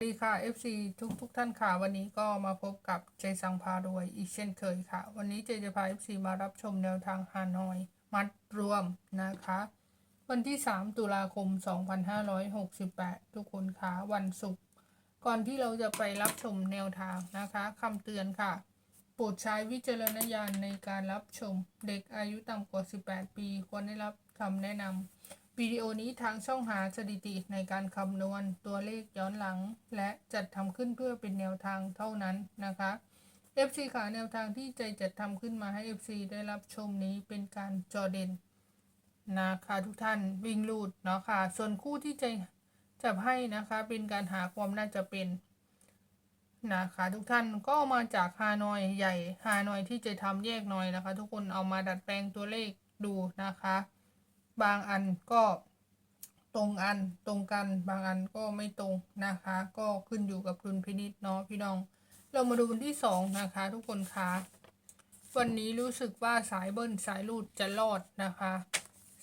สวัสดีค่ะ FC ทุกทุกท่านค่ะ วันนี้ก็มาพบกับเจสังพารวยอีกเช่นเคยค่ะ วันนี้เจจะพา FC มารับชมแนวทางฮานอย มัดรวมนะคะ วันที่ 3 ตุลาคม 2568 ทุกคนค่ะ วันศุกร์ก่อนที่เราจะไปรับชมแนวทางนะคะคำเตือนค่ะ โปรดใช้วิจารณญาณในการรับชมเด็กอายุต่ำกว่า 18 ปี ควรได้รับคำแนะนำ วิดีโอนี้ทางช่องหาสถิติในการคำนวณตัวเลขย้อนหลัง และจัดทำขึ้นเพื่อเป็นแนวทางเท่านั้นนะคะ FC ขาแนวทางที่ใจจัดทำขึ้นมาให้ FC ได้รับชมนี้เป็นการจอเด่นนะคะทุกท่านวิ่งลูดเนาะค่ะ ส่วนคู่ที่ใจจับให้นะคะเป็นการหาความน่าจะเป็นนะคะทุกท่านก็มาจากฮานอยใหญ่ฮานอยที่จะทำแยกหน่อยนะคะ ทุกคนเอามาดัดแปลงตัวเลขดูนะคะ บางอันก็ตรงอันตรงกันบางอันก็ไม่ตรงนะคะ ก็ขึ้นอยู่กับดุลพินิจเนาะพี่น้อง เรามาดูวันที่สองนะคะ ทุกคนคะวันนี้รู้สึกว่าสายเบิ้ลสายลูดจะรอดนะคะ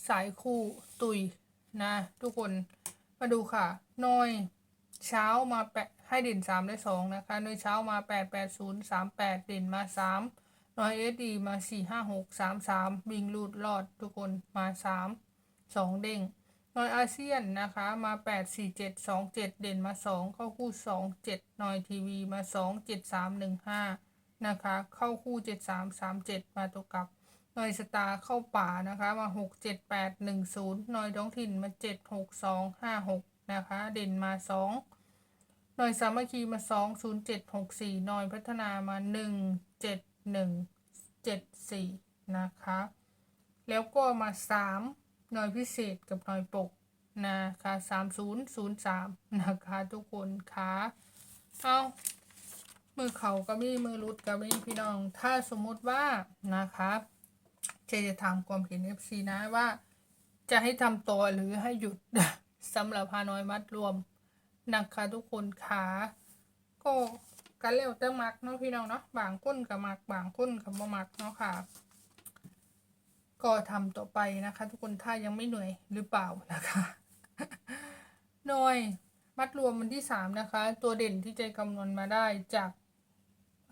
สายคู่ตุยนะ ทุกคนมาดูค่ะน้อยเช้ามาแปะให้เด่นสามได้สองนะคะน้อยเช้ามาแปดแปดศูนย์สามแปดเด่นมาสามน้อยเอสดีมาสี่ห้าหกสามสามบิงลูดรอดทุกคนมาสาม สองเด้งน้อยอาเซียนนะคะมาแปดสี่เจ็ดสองเจ็ดเด่นมาสองเข้าคู่สองเจ็ดน้อยทีวีมาสองเจ็ดสามหนึ่งห้านะคะเข้าคู่เจ็ดสามสามเจ็ดมาตัวกลับน้อยสตาร์เข้าป่านะคะมาหกเจ็ดแปดหนึ่งศูนย์น้อยท้องถิ่นมาเจ็ดหกสองห้าหกนะคะเด่นมาสองน่วยสามัคคีมาสองศูนย์เจ็ดหกสี่น่วยพัฒนามาหนึ่งเจ็ดหนึ่งเจ็ดสี่นะคะแล้วก็มาสาม หน่วยพิเศษกับหน่วยปกนะคะสามศูนย์ศูนย์สามนะคะทุกคนคะเอามือเขาก็มีมือรุดก็มีพี่น้อง ถ้าสมมุติว่านะคะเจจะถามความเห็น FC นะว่า จะให้ทำตัวหรือให้หยุดสำหรับฮานอยมัดรวมนะคะทุกคนขาก็กันเร็วแต่มักเนาะพี่น้องเนาะบางก้นกับมักบางก้นกับบ่มักเนาะค่ะ ก็ทำต่อไปนะคะ ทุกคนถ้ายังไม่เหนื่อยหรือเปล่านะคะหน่อยมัดรวมวันที่สามนะคะ ตัวเด่นที่ใจคำนวณมาได้จาก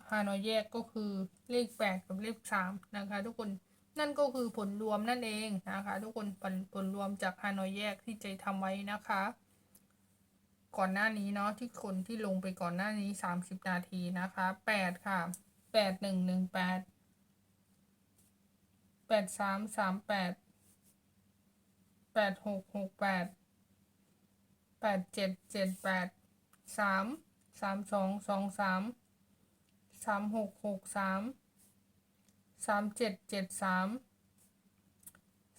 ฮานอยแยกก็คือเลขแปดกับเลขสามนะคะ ทุกคนนั่นก็คือผลรวมนั่นเองนะคะ ทุกคนผลผลรวมจากฮานอยแยกที่ใจทำไว้นะคะ ก่อนหน้านี้เนาะที่คนที่ลงไปก่อนหน้านี้สามสิบนาทีนะคะแปดค่ะแปดหนึ่งหนึ่ง แปดสามสามแปดแปดหกหกแปดแปดเจ็ดเจ็ดแปดสามสามสองสองสามสามหกหกสามสามเจ็ดเจ็ดสาม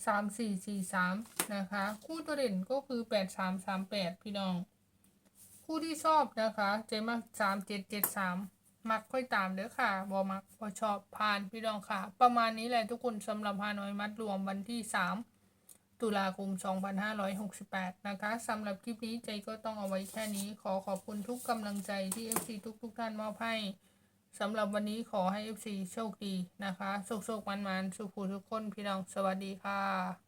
สามสี่สี่สามนะคะ คู่ตัวเด่นก็คือแปดสามสามแปดพี่น้อง คู่ที่ชอบนะคะ เจมักสามเจ็ดเจ็ดสาม มักค่อยตามเด้อค่ะบอมักพอชอบผ่านพี่น้องค่ะ ประมาณนี้แหละทุกคนสำหรับฮานอยมัดรวมวันที่สามตุลาคม 2568 นะคะสำหรับคลิปนี้ใจก็ต้องเอาไว้แค่นี้ขอขอบคุณทุกกำลังใจที่ FC ทุกทุกๆท่านมอบให้สำหรับวันนี้ขอให้ FC โชคดีนะคะโชคโชคมันมันๆสุขทุกคนพี่น้องสวัสดีค่ะ